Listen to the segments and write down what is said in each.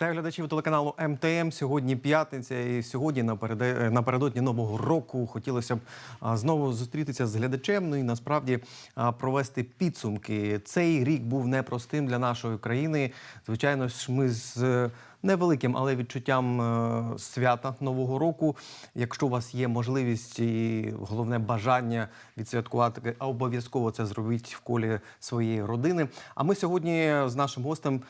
Вітаю глядачів телеканалу МТМ. Сьогодні п'ятниця, і сьогодні напереде- напередодні нового року хотілося б знову зустрітися з глядачем. Ну і насправді провести підсумки. Цей рік був непростим для нашої країни. Звичайно ж, ми з е, невеликим, але відчуттям е, свята нового року. Якщо у вас є можливість і головне бажання відсвяткувати, обов'язково це зробіть в колі своєї родини. А ми сьогодні з нашим гостем.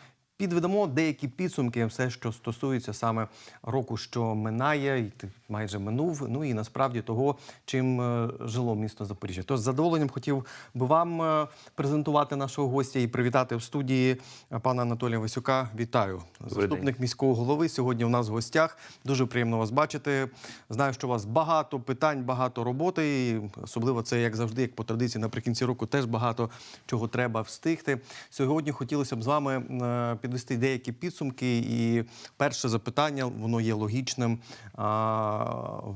Підведемо деякі підсумки, все, що стосується саме року, що минає, і майже минув. Ну і насправді того, чим е, жило місто Запоріжжя. Тож з задоволенням хотів би вам е, презентувати нашого гостя і привітати в студії е, пана Анатолія Васюка. Вітаю, заступник міського голови. Сьогодні у нас в гостях. Дуже приємно вас бачити. Знаю, що у вас багато питань, багато роботи. І особливо це як завжди, як по традиції, наприкінці року теж багато чого треба встигти. Сьогодні хотілося б з вами е, підвести деякі підсумки. І перше запитання воно є логічним.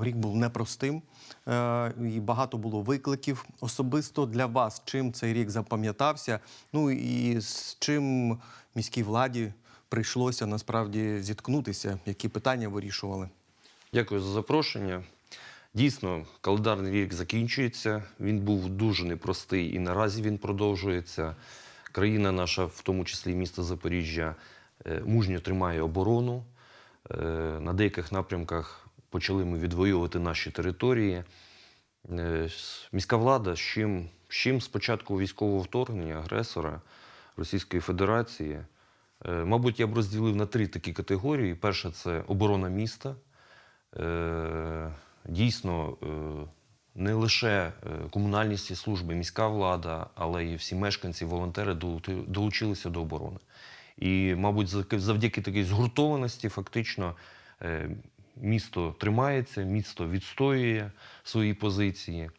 Рік був непростим, е, і багато було викликів. Особисто для вас, чим цей рік запам'ятався? Ну і з чим міській владі прийшлося насправді зіткнутися, які питання вирішували? Дякую за запрошення. Дійсно, календарний рік закінчується. Він був дуже непростий і наразі він продовжується. Країна наша, в тому числі місто Запоріжжя, е, мужньо тримає оборону. Е, На деяких напрямках почали ми відвоювати наші території. Е, Міська влада з чим, з чим з початку військового вторгнення агресора Російської Федерації, мабуть, я б розділив на три такі категорії. Перша це оборона міста. Дійсно, не лише е, комунальні служби, міська влада, але й всі мешканці, волонтери долучилися до оборони. І, мабуть, завдяки- такій згуртованості, фактично, е, місто тримається, місто відстоює свої позиції.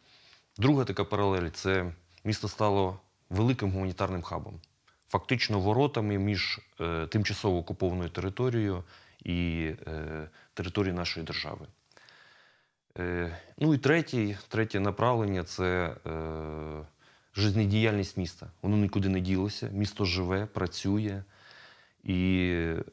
Друга така паралель це місто стало великим гуманітарним хабом, фактично воротами між е, тимчасово окупованою територією і територією нашої держави. Е, ну і третє, третє направлення це е, жизнедіяльність міста. Воно нікуди не ділося. Місто живе, працює. І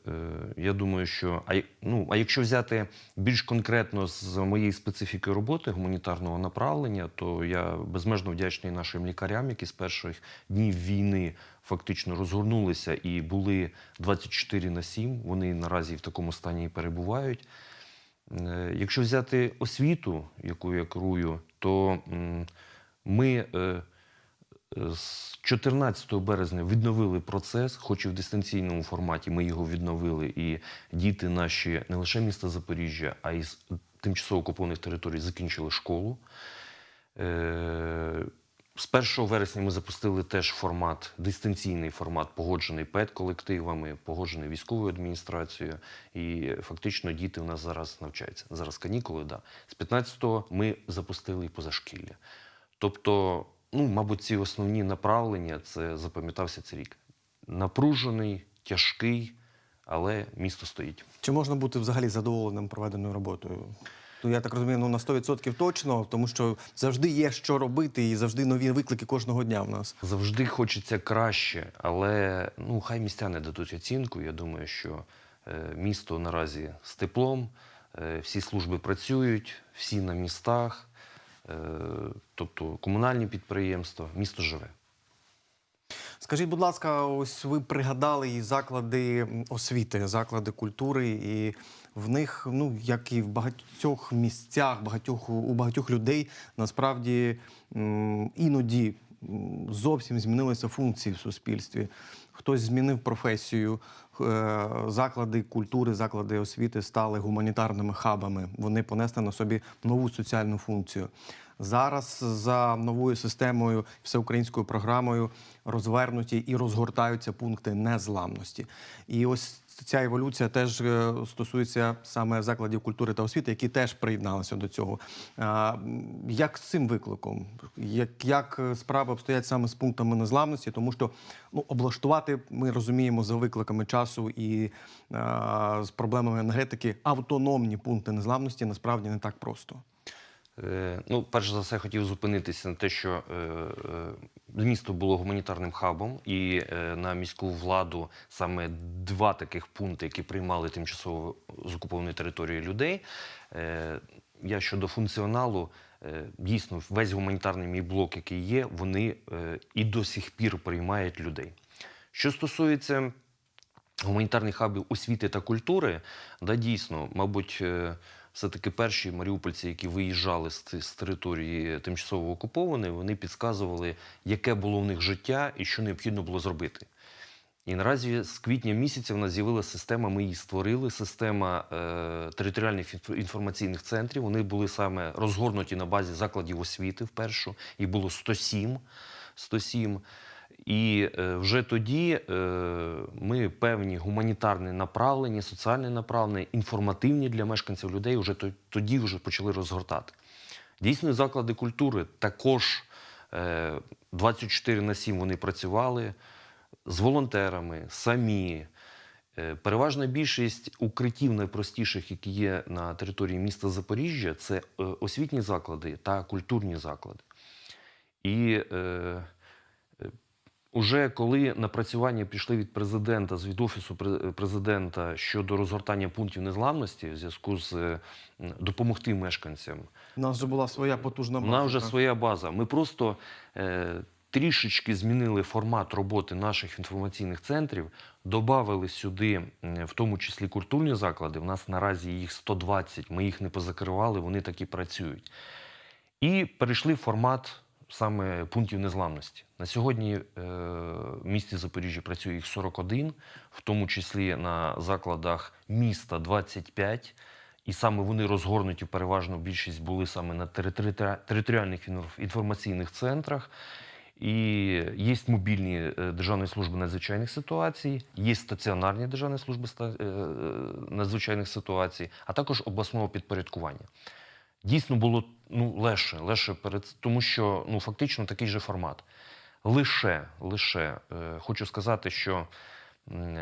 е, я думаю, що а, ну, а якщо взяти більш конкретно з моєї специфіки роботи гуманітарного направлення, то я безмежно вдячний нашим лікарям, які з перших днів війни фактично розгорнулися і були 24 на 7. Вони наразі в такому стані перебувають. Е, Якщо взяти освіту, яку я керую, то ми е, з 14 березня відновили процес, хоч і в дистанційному форматі ми його відновили, і діти наші не лише міста Запоріжжя, а й з тимчасово окупованих територій закінчили школу. З 1 вересня ми запустили теж формат, дистанційний формат, погоджений педколективами, погоджений військовою адміністрацією. І фактично діти у нас зараз навчаються. Зараз канікули, да. З 15-го ми запустили і позашкілля. Тобто, ну, мабуть, ці основні направлення це запам'ятався цей рік. Напружений, тяжкий, але місто стоїть. Чи можна бути взагалі задоволеним проведеною роботою? Ну, я так розумію, ну на 100% точно, тому що завжди є що робити, і завжди нові виклики кожного дня в нас. Завжди хочеться краще, але ну, хай містяни дадуть оцінку. Я думаю, що е, місто наразі з теплом, е, всі служби працюють, всі на містах, е, тобто комунальні підприємства, місто живе. Скажіть, будь ласка, ось ви пригадали і заклади освіти, заклади культури, і в них, ну як і в багатьох місцях, багатьох у багатьох людей насправді іноді зовсім змінилися функції в суспільстві. Хтось змінив професію. е, Заклади культури, заклади освіти стали гуманітарними хабами. Вони понесли на собі нову соціальну функцію. Зараз за новою системою, всеукраїнською програмою розвернуті і розгортаються пункти незламності. І ось ця еволюція теж е, стосується саме закладів культури та освіти, які теж приєдналися до цього. Як з цим викликом? Як, як е, справи обстоять саме з пунктами незламності? Тому що ну, облаштувати ми розуміємо за викликами часу і а, з проблемами енергетики автономні пункти незламності насправді не так просто. Е, Ну, перш за все, хотів зупинитися на те, що е, е, місто було гуманітарним хабом, і на міську владу саме два таких пункти, які приймали тимчасово з окупованої території людей. Я щодо функціоналу, дійсно, весь гуманітарний мій блок, який є, вони і до сих пір приймають людей. Що стосується гуманітарних хабів освіти та культури, да, дійсно, мабуть, все-таки перші маріупольці, які виїжджали з, з території тимчасово окупованої, вони підказували, яке було в них життя і що необхідно було зробити. І наразі з квітня місяця в нас з'явилася система, ми її створили, система е, територіальних інформаційних центрів. Вони були саме розгорнуті на базі закладів освіти вперше, і було 107. 107. І е, вже тоді е, ми певні гуманітарні направлення, соціальні направлення, інформативні для мешканців людей вже тоді вже почали розгортати. Дійсно, заклади культури також е, 24 на 7 вони працювали з волонтерами, самі. Е, Переважна більшість укриттів найпростіших, які є на території міста Запоріжжя, це е, освітні заклади та культурні заклади. І е, е, уже коли напрацювання пішли від президента, з від офісу президента щодо розгортання пунктів незламності в зв'язку з е, допомогти мешканцям, У нас вже була своя потужна у база. нас вже своя база. Ми просто е, трішечки змінили формат роботи наших інформаційних центрів, додали сюди, в тому числі культурні заклади. У нас наразі їх 120, ми їх не позакривали, вони так і працюють. І перейшли в формат саме пунктів незламності. На сьогодні е, в місті Запоріжжя працює їх 41, в тому числі на закладах міста 25. І саме вони розгорнуті, переважно більшість були саме на територіальних інформаційних центрах. І є мобільні е, Державної служби надзвичайних ситуацій, є стаціонарні Державні служби е, надзвичайних ситуацій, а також обласного підпорядкування. Дійсно було ну, легше, легше перед тому, що ну, фактично такий же формат. Лише, лише е, хочу сказати, що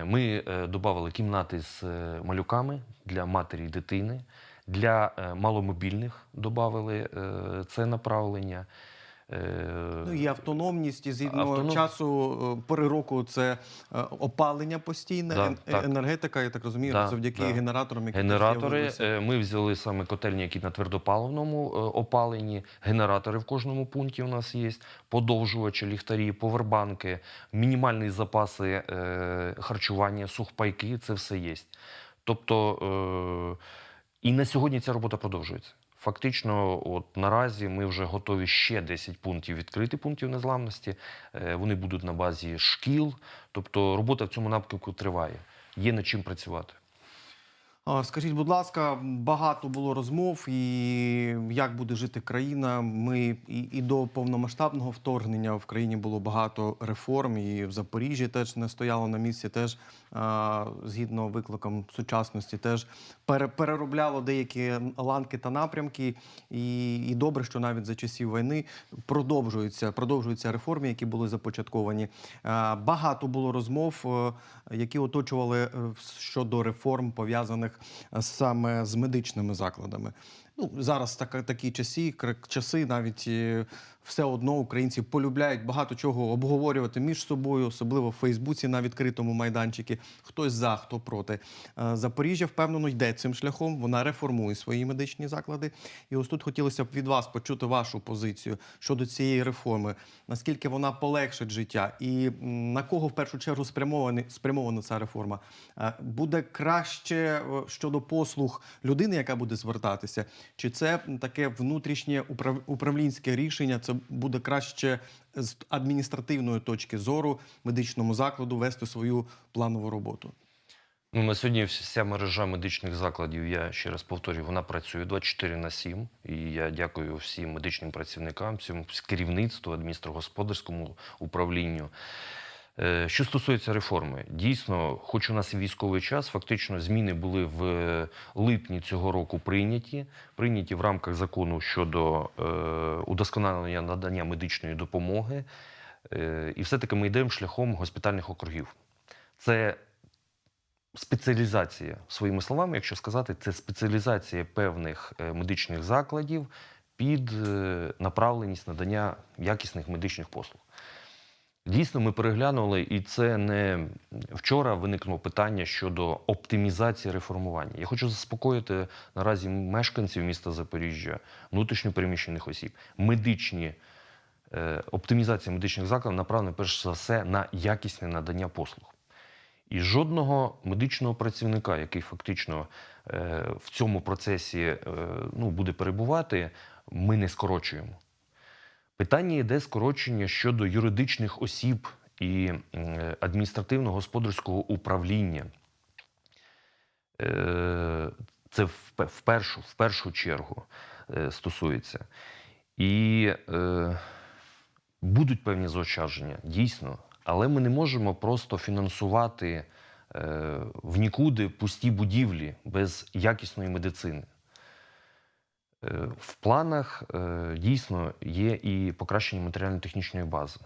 ми е, додали кімнати з е, малюками для матері і дитини, для е, маломобільних додали е, це направлення. Е, Ну і автономність, і згідно Автоном- часу е, пори року це е, опалення постійне, Да, ен- так. енергетика, я так розумію, Да, завдяки да. генераторам, які Генератори. Ми взяли саме котельні, які на твердопаливному опаленні. Генератори в кожному пункті у нас є. Подовжувачі, ліхтарі, повербанки, мінімальні запаси харчування, сухпайки це все є. Тобто і на сьогодні ця робота продовжується. Фактично, от наразі ми вже готові ще 10 пунктів відкрити пунктів незламності. Е, Вони будуть на базі шкіл. Тобто робота в цьому напрямку триває. Є над чим працювати. Скажіть, будь ласка, багато було розмов, і як буде жити країна. Ми і, і до повномасштабного вторгнення в країні було багато реформ, і в Запоріжжі теж не стояло на місці, теж а, згідно викликам сучасності, теж пере, переробляло деякі ланки та напрямки. І, і добре, що навіть за часів війни продовжуються, продовжуються реформи, які були започатковані. А, Багато було розмов, е, які оточували е, щодо реформ пов'язаних саме з медичними закладами. Ну зараз така такі часи, часи навіть е, все одно українці полюбляють багато чого обговорювати між собою, особливо в Фейсбуці на відкритому майданчикі. Хтось за, хто проти. Е, Запоріжжя впевнено йде цим шляхом. Вона реформує свої медичні заклади. І ось тут хотілося б від вас почути вашу позицію щодо цієї реформи. Наскільки вона полегшить життя, і на кого в першу чергу спрямована, спрямована ця реформа? Е, Буде краще щодо послуг людини, яка буде звертатися, чи це таке внутрішнє управлінське рішення? Це буде краще з адміністративної точки зору медичному закладу вести свою планову роботу. Ну, на сьогодні вся мережа медичних закладів, я ще раз повторюю, вона працює 24 на 7. І я дякую всім медичним працівникам, всім керівництву, адміністративно-господарському управлінню. Е, Що стосується реформи, дійсно, хоч у нас і військовий час, фактично зміни були в е, липні цього року прийняті, прийняті в рамках закону щодо е, удосконалення надання медичної допомоги. І все-таки ми йдемо шляхом госпітальних округів. Це спеціалізація, своїми словами, якщо сказати, це спеціалізація певних медичних закладів під направленість надання якісних медичних послуг. Дійсно, ми переглянули, і це не вчора виникнуло питання щодо оптимізації реформування. Я хочу заспокоїти наразі мешканців міста Запоріжжя, внутрішньопереміщених осіб, медичні е, оптимізація медичних закладів направлена перш за все на якісне надання послуг. І жодного медичного працівника, який фактично е, в цьому процесі е, ну, буде перебувати, ми не скорочуємо. Питання йде скорочення щодо юридичних осіб і адміністративно-господарського управління. Е, Це в першу, в першу чергу е, стосується. І е, будуть певні заощадження, дійсно, але ми не можемо просто фінансувати в нікуди пусті будівлі без якісної медицини. Е, В планах е, дійсно є і покращення матеріально-технічної бази.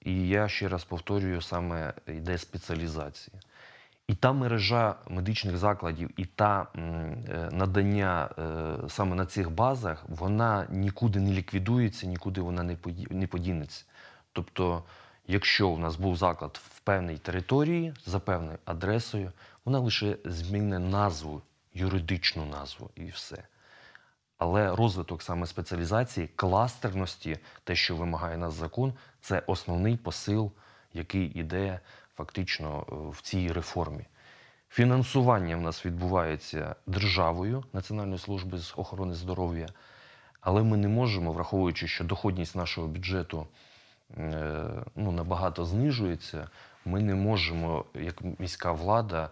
І я ще раз повторюю, саме йде спеціалізація. І та мережа медичних закладів, і та е, надання саме на цих базах, вона нікуди не ліквідується, нікуди вона не не подінеться. Тобто, якщо у нас був заклад в певній території за певною адресою, вона лише зміни назву, юридичну назву і все. Але розвиток саме спеціалізації, кластерності, те, що вимагає нас закон, це основний посил, який іде фактично е, в цій реформі. Фінансування в нас відбувається державою Національної служби з охорони здоров'я, але ми не можемо, враховуючи, що доходність нашого бюджету е, ну, набагато знижується, ми не можемо, як міська влада,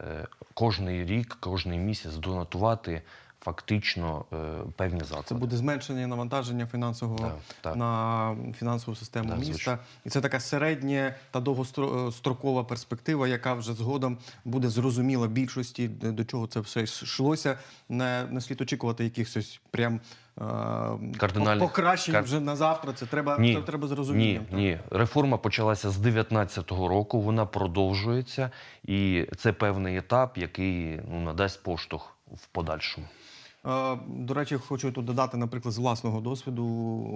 е, кожний рік, кожний місяць донатувати фактично е, певні заклади. Це буде зменшення навантаження фінансового Так, так. на фінансову систему Так, міста. звичайно. І це така середня та довгострокова перспектива, яка вже згодом буде зрозуміла більшості, до чого це все йшлося. Не, не слід очікувати якихось прям е, Кардинальних- покращень кар- вже на завтра. Це треба, Ні, це треба з Ні, ні. Реформа почалася з 19-го року, вона продовжується, і це певний етап, який ну, надасть поштовх в подальшому. Е, До речі, хочу тут додати, наприклад, з власного досвіду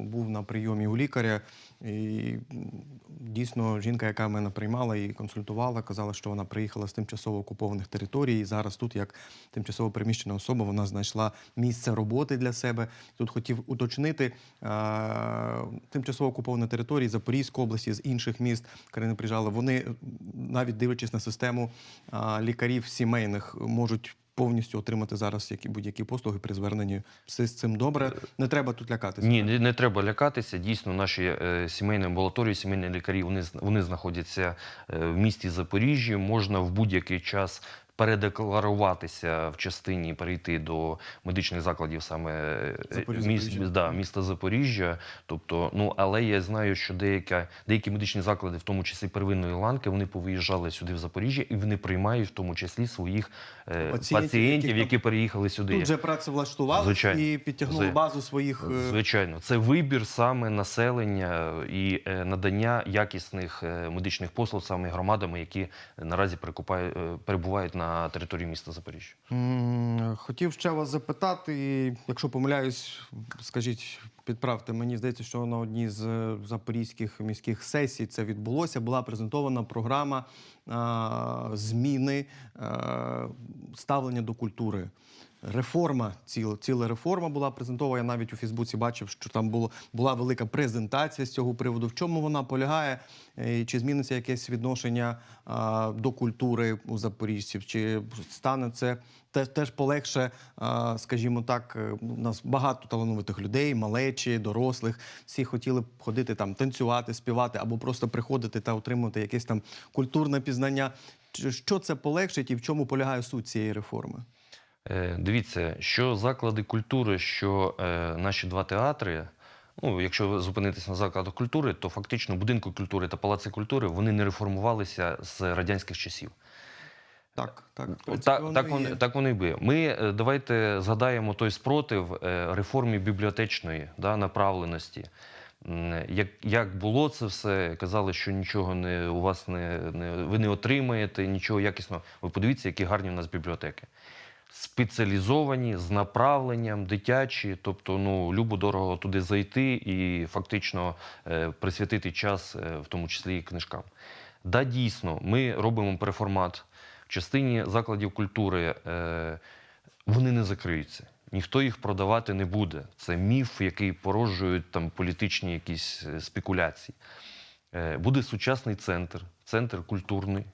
був на прийомі у лікаря. І дійсно жінка, яка мене приймала і консультувала, казала, що вона приїхала з тимчасово окупованих територій. І зараз тут, як тимчасово переміщена особа, вона знайшла місце роботи для себе. Тут хотів уточнити е, тимчасово окуповані території Запорізької області, з інших міст, країни приїжджали. Вони навіть дивлячись на систему е, лікарів сімейних, можуть повністю отримати зараз які будь-які послуги при зверненні. Все з цим добре. Не треба тут лякатися. Ні, не, не треба лякатися. Дійсно, наші е, сімейні амбулаторії, сімейні лікарі вони, вони знаходяться е, в місті Запоріжжі. Можна в будь-який час передекларуватися в частині, перейти до медичних закладів саме е, Запоріжжя, міст, да, міста Запоріжжя. Тобто, ну але я знаю, що деяка, деякі медичні заклади, в тому числі первинної ланки, вони повиїжджали сюди в Запоріжжя і вони приймають в тому числі своїх е, Пацієнтів, пацієнтів, які переїхали сюди. Тут же працевлаштували Звичайно. і підтягнули базу своїх. е, Звичайно, це вибір саме населення і надання якісних медичних послуг саме громадами, які наразі перебувають на території міста Запоріжжя. Хотів ще вас запитати, якщо помиляюсь, скажіть, підправте. Мені здається, що на одній з е, запорізьких міських сесій це відбулося. Була презентована програма зміни а, ставлення до культури. Реформа, ціла, ціла реформа була презентована. Я навіть у Фейсбуці бачив, що там було, була велика презентація з цього приводу. В чому вона полягає? Е, Чи зміниться якесь відношення а, до культури у запоріжців? Чи стане це те- теж полегше, а, скажімо так, е, у нас багато талановитих людей, малечі, дорослих. Всі хотіли б ходити там, танцювати, співати або просто приходити та отримувати якесь там культурне пізнання. Що це полегшить і в чому полягає суть цієї реформи? Е, Дивіться, що заклади культури, що е, наші два театри. Ну, якщо зупинитися на закладах культури, то фактично будинки культури та палаци культури вони не реформувалися з радянських часів. Так, так, Так, воно так, вони, так вони би. Ми е, давайте згадаємо той спротив реформі бібліотечної да, направленості. Як, як було це все, казали, що нічого не у вас не, не ви не отримаєте, нічого якісного. Ви подивіться, які гарні у нас бібліотеки. Спеціалізовані з направленням, дитячі, тобто ну любо дорого туди зайти і фактично е, присвятити час, е, в тому числі і книжкам. Да, дійсно, ми робимо переформат в частині закладів культури. Е, вони не закриються. Ніхто їх продавати не буде. Це міф, який породжують там політичні якісь спекуляції. Буде сучасний центр, центр культурний,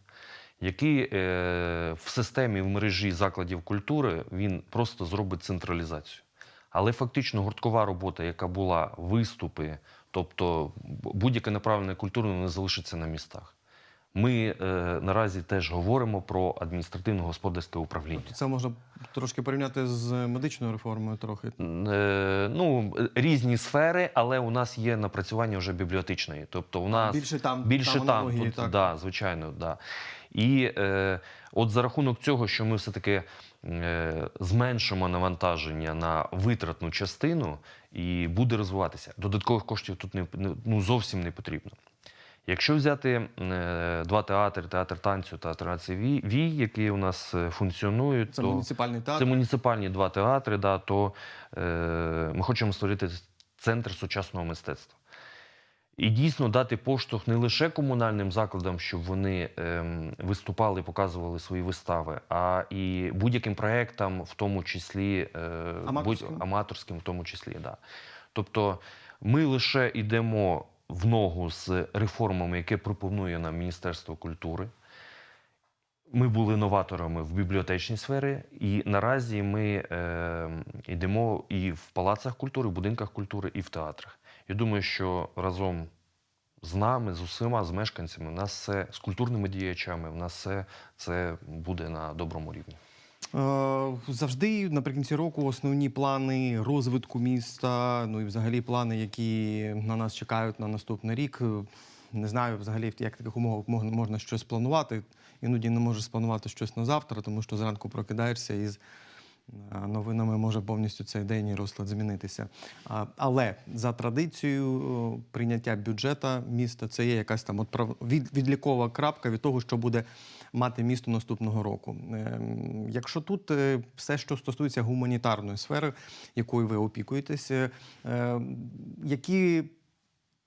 який е, в системі в мережі закладів культури він просто зробить централізацію. Але фактично гурткова робота, яка була, виступи, тобто будь-яке направлення культури не залишиться на містах. Ми е, наразі теж говоримо про адміністративно-господарське управління. Тобто це можна трошки порівняти з медичною реформою трохи. Е, ну, різні сфери, але у нас є напрацювання вже бібліотечної. Тобто у нас Більше там, більше там, аналогії, тут, так. Да, звичайно, да. І е, от за рахунок цього, що ми все-таки е, зменшимо навантаження на витратну частину і буде розвиватися. Додаткових коштів тут не, ну, зовсім не потрібно. Якщо взяти е, два театри, театр танцю та театр Вій, Вій, які у нас е, функціонують, Це то муніципальний театр. це муніципальні два театри, да, то е, ми хочемо створити центр сучасного мистецтва. І дійсно дати поштовх не лише комунальним закладам, щоб вони ем, виступали, показували свої вистави, а і будь-яким проектам, в тому числі е, Аматорським? будь- аматорським, в тому числі, да. Тобто ми лише йдемо в ногу з реформами, яке пропонує нам Міністерство культури. Ми були новаторами в бібліотечній сфері, і наразі ми е, йдемо і в палацах культури, в будинках культури, і в театрах. Я думаю, що разом з нами, з усіма, з мешканцями, у нас все з культурними діячами, у нас все це буде на доброму рівні. Е, Завжди наприкінці року основні плани розвитку міста, ну і взагалі плани, які на нас чекають на наступний рік. Е, Не знаю взагалі, як в таких умовах можна, щось планувати. Іноді не можеш спланувати щось на завтра, тому що зранку прокидаєшся і з е, новинами може повністю цей день і розклад змінитися. Але за традицією е, прийняття бюджета міста це є якась там відлікова крапка від того, що буде мати місто наступного року. Ем, Якщо тут е, все, що стосується гуманітарної сфери, якою ви опікуєтесь, е, е, які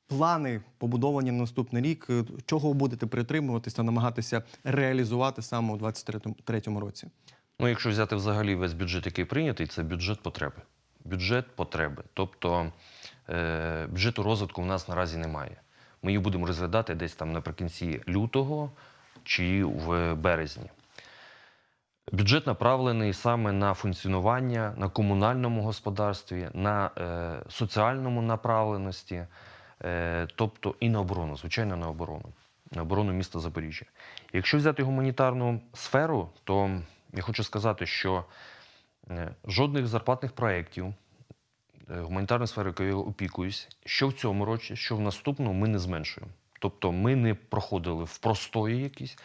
плани побудовані на наступний рік, е, чого будете притримуватися намагатися реалізувати саме у 2023 році? Ну, якщо взяти взагалі весь бюджет, який прийнятий, це бюджет потреби. Бюджет потреби. Тобто е, бюджету розвитку в нас наразі немає. Ми її будемо розглядати десь там наприкінці лютого чи в березні. Бюджет направлений саме на функціонування на комунальному господарстві, на е, соціальному направленості, е, тобто і на оборону, звичайно, на оборону, на оборону міста Запоріжжя. Якщо взяти гуманітарну сферу, то я хочу сказати, що е, жодних зарплатних проєктів е, гуманітарної сфери, якою я опікуюсь, що в цьому році, що в наступному, ми не зменшуємо. Тобто ми не проходили в простої якісь.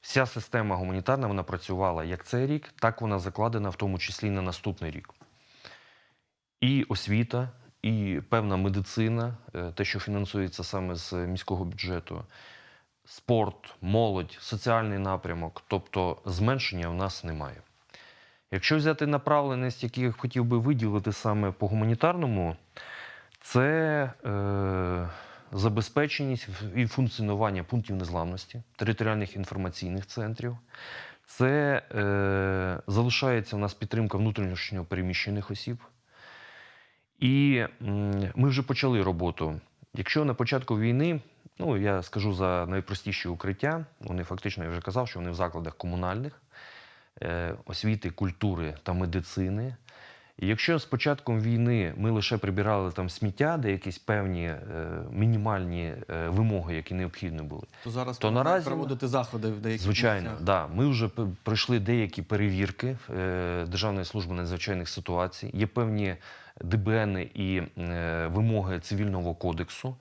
Вся система гуманітарна вона працювала як цей рік, так вона закладена в тому числі на наступний рік. І освіта, і певна медицина, е, те, що фінансується саме з міського бюджету, спорт, молодь, соціальний напрямок, тобто зменшення в нас немає. Якщо взяти направленість, які я хотів би виділити саме по гуманітарному, це е, забезпеченість і функціонування пунктів незламності, територіальних інформаційних центрів. Це е, залишається у нас підтримка внутрішньо переміщених осіб. І ми вже почали роботу. Якщо на початку війни, ну я скажу за найпростіші укриття, вони фактично я вже казав, що вони в закладах комунальних, е, освіти, культури та медицини. І якщо з початком війни ми лише прибирали там сміття, де якісь певні е, мінімальні е, вимоги, які необхідні були, То зараз То наразі- проводите заходи в деяких Звичайно, місцях. да. Ми вже пройшли деякі перевірки е, Державної служби надзвичайних ситуацій. Є певні ДБН і е, вимоги цивільного кодексу.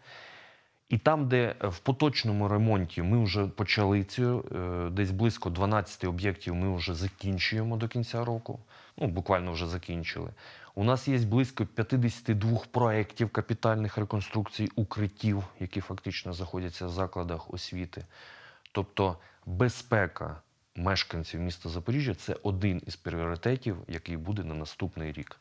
І там, де в поточному ремонті ми вже почали цю, е, десь близько 12 об'єктів ми вже закінчуємо до кінця року. Ну, буквально вже закінчили. У нас є близько 52 проєктів капітальних реконструкцій укриттів, які фактично знаходяться в закладах освіти. Тобто безпека мешканців міста Запоріжжя це один із пріоритетів, який буде на наступний рік.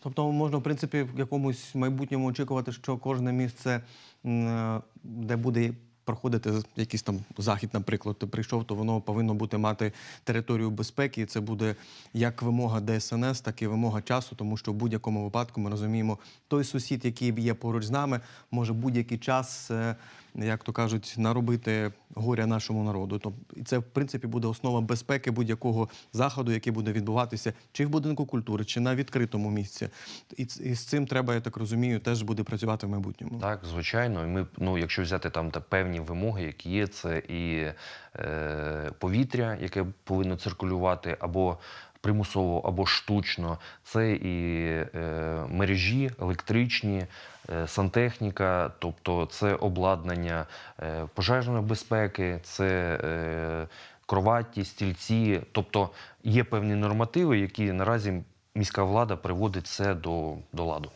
Тобто можна, в принципі, в якомусь майбутньому очікувати, що кожне місце, е, де буде проходити якийсь там захід, наприклад, ти прийшов, то воно повинно бути мати територію безпеки. І це буде як вимога ДСНС, так і вимога часу, тому що в будь-якому випадку ми розуміємо, той сусід, який є поруч з нами, може будь-який час, е, як то кажуть, наробити горя нашому народу. Тобто, це в принципі буде основа безпеки будь-якого заходу, який буде відбуватися чи в будинку культури, чи на відкритому місці. І, і з цим треба, я так розумію, теж буде працювати в майбутньому. Так, звичайно. І ми, ну, якщо взяти там та певні вимоги, які є, це і е, повітря, яке повинно циркулювати або примусово, або штучно, це і е, мережі електричні, е, сантехніка, тобто це обладнання е, пожежної безпеки, це е, кроваті, стільці. Тобто є певні нормативи, які наразі міська влада приводить це до, до ладу.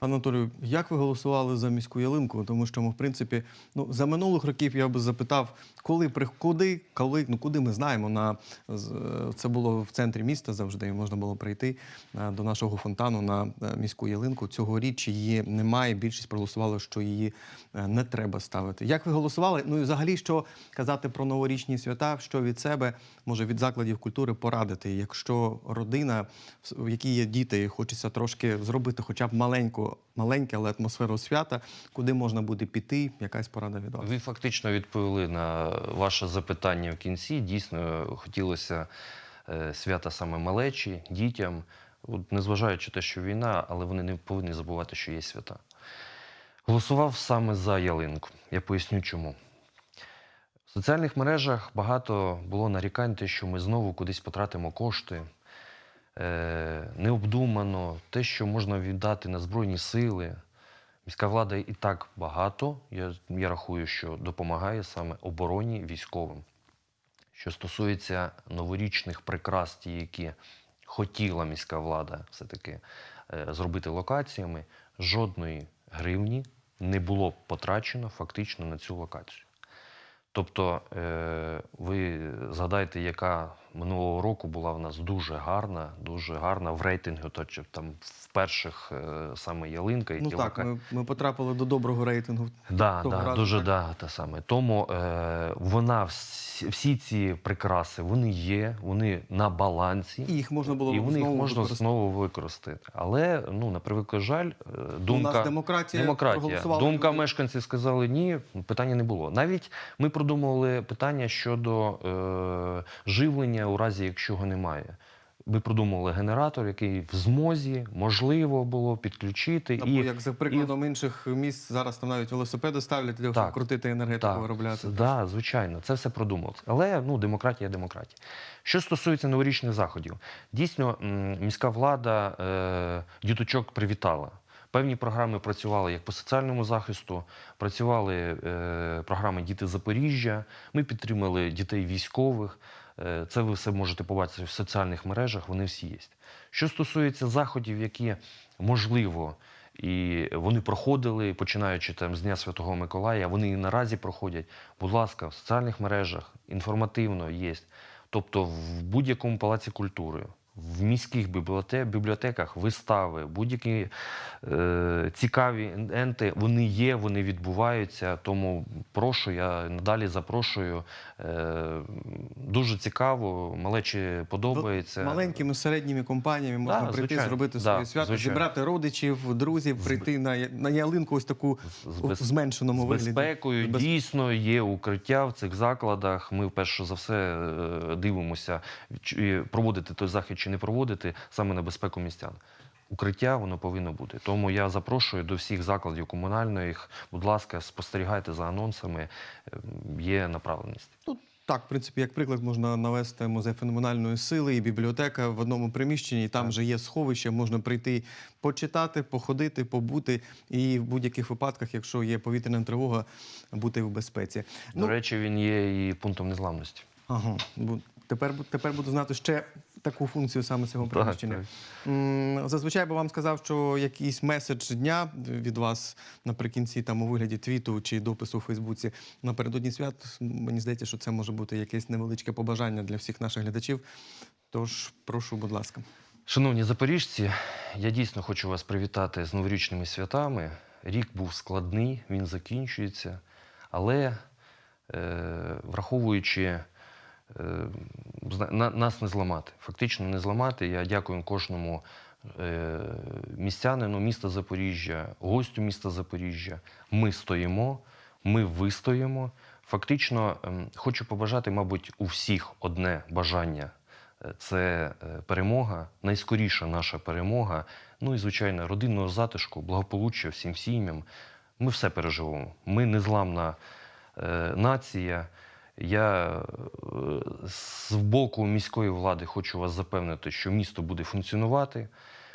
Анатолію, як ви голосували за міську ялинку? Тому що ми, в принципі, ну за минулих років я би запитав, коли куди, коли ну куди ми знаємо. На це було в центрі міста завжди. Можна було прийти е, до нашого фонтану на е, міську ялинку. Цьогоріч її немає. Більшість проголосувало, що її е, не треба ставити. Як ви голосували? Ну і взагалі, що казати про новорічні свята, що від себе може від закладів культури порадити, якщо родина, в якій є діти, хочеться трошки зробити, хоча б маленьку, маленьке, але атмосферу свята, куди можна буде піти, якась порада від вас. Ви фактично відповіли на ваше запитання в кінці. Дійсно, хотілося е, свята саме малечі, дітям. От, незважаючи те, що війна, але вони не повинні забувати, що є свята. Голосував саме за ялинку. Я поясню чому. В соціальних мережах багато було нарікань, те, що ми знову кудись потратимо кошти. Е, необдумано, те, що можна віддати на Збройні сили. Міська влада і так багато. Я, я рахую, що допомагає саме обороні військовим. Що стосується новорічних прикрас, ті, які хотіла міська влада все-таки е, зробити локаціями, жодної гривні не було потрачено фактично на цю локацію. Тобто, е, ви згадайте, яка минулого року була в нас дуже гарна, дуже гарна в рейтингу, то чи там в перших е, саме ялинка і Ну ті так, ми, ми потрапили до доброго рейтингу. Да, того да, разу, дуже так? да, те саме. Тому е, вона всі, всі ці прикраси вони є, вони на балансі. І їх можна було і вони їх можна використати. знову використати. Але ну на превеликий жаль, е, думка У нас демократія демократія. Думка люди. мешканців сказали ні, питання не було. Навіть ми продумували питання щодо е, живлення у разі, якщо його немає. Ми продумували генератор, який в змозі можливо було підключити Або і як за прикладом інших міст, зараз там навіть велосипеди ставлять для Так. крутити енергетику, Так, виробляти. це- да, звичайно, це все продумалося. Але ну, демократія демократія. Що стосується новорічних заходів, дійсно міська влада е, діточок привітала. Певні програми працювали як по соціальному захисту, працювали е, програми Діти Запоріжжя. Ми підтримали дітей військових. Е, це ви все можете побачити в соціальних мережах, вони всі є. Що стосується заходів, які можливо і вони проходили, починаючи там з Дня Святого Миколая, вони і наразі проходять. Будь ласка, в соціальних мережах інформативно є. Тобто в будь-якому палаці культури, в міських бібліотеках вистави, будь-які е, цікаві енти, вони є, вони відбуваються. Тому прошу, я надалі запрошую. Е, дуже цікаво, малечі подобається. Маленькими середніми компаніями можна Да, прийти, звичайно. зробити Да, своє свято, звичайно. зібрати родичів, друзів, прийти на, на ялинку ось таку З в без- зменшеному З вигляді. безпекою Без- дійсно є укриття в цих закладах. Ми перше за все е, дивимося, проводити той захід чи не проводити саме на безпеку містян. Укриття воно повинно бути. Тому я запрошую до всіх закладів комунальних. Будь ласка, спостерігайте за анонсами. е, Є направленість. Ну, так, в принципі, як приклад можна навести музей феноменальної сили і бібліотека в одному приміщенні. і Там Так. вже є сховище, можна прийти почитати, походити, побути, і в будь-яких випадках, якщо є повітряна тривога, бути в безпеці. До речі, він є і пунктом незламності. Ага, тепер, тепер буду знати ще таку функцію саме цього приміщення. Зазвичай би вам сказав, що якийсь меседж дня від вас наприкінці там у вигляді твіту чи допису у Фейсбуці напередодні свят. Мені здається, що це може бути якесь невеличке побажання для всіх наших глядачів. Тож прошу, будь ласка. Шановні запоріжці, я дійсно хочу вас привітати з новорічними святами. Рік був складний, він закінчується, але е, враховуючи, нас не зламати, фактично не зламати. Я дякую кожному е, містянину міста Запоріжжя, гостю міста Запоріжжя. Ми стоїмо, ми вистоїмо. Фактично, ем, хочу побажати, мабуть, у всіх одне бажання Е, це е, перемога, найскоріша наша перемога. Ну і, звичайно, родинного затишку, благополуччя всім сім'ям. Ми все переживемо. Ми незламна е, нація. Я е, з боку міської влади хочу вас запевнити, що місто буде функціонувати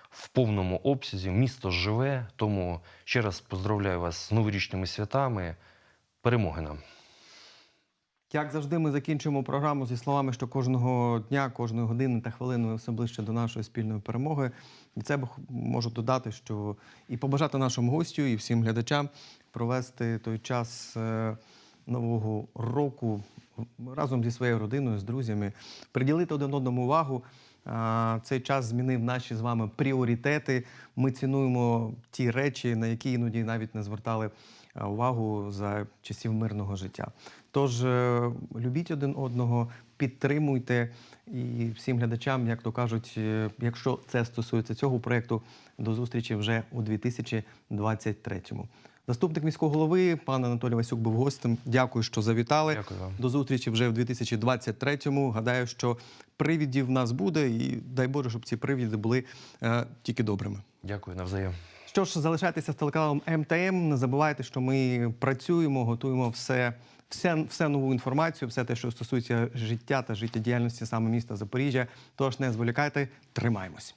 в повному обсязі. Місто живе. Тому ще раз поздравляю вас з новорічними святами. Перемоги нам! Як завжди, ми закінчуємо програму зі словами, що кожного дня, кожної години та хвилини все ближче до нашої спільної перемоги. І це можу додати, що і побажати нашому гостю, і всім глядачам провести той час е, нового року разом зі своєю родиною, з друзями, приділити один одному увагу. Цей час змінив наші з вами пріоритети. Ми цінуємо ті речі, на які іноді навіть не звертали увагу за часів мирного життя. Тож е, любіть один одного, підтримуйте і всім глядачам, як то кажуть, е, якщо це стосується цього проєкту, до зустрічі вже у 2023-му. Заступник міського голови, пан Анатолій Васюк, був гостем. Дякую, що завітали. Дякую вам. До зустрічі вже в 2023-му. Гадаю, що привідів в нас буде, і дай Боже, щоб ці привіди були е, тільки добрими. Дякую навзаєм. Що ж, залишайтеся з телеканалом МТМ. Не забувайте, що ми працюємо, готуємо все, все, все нову інформацію, все те, що стосується життя та життєдіяльності саме міста Запоріжжя. Тож не зволікайте, тримаємось.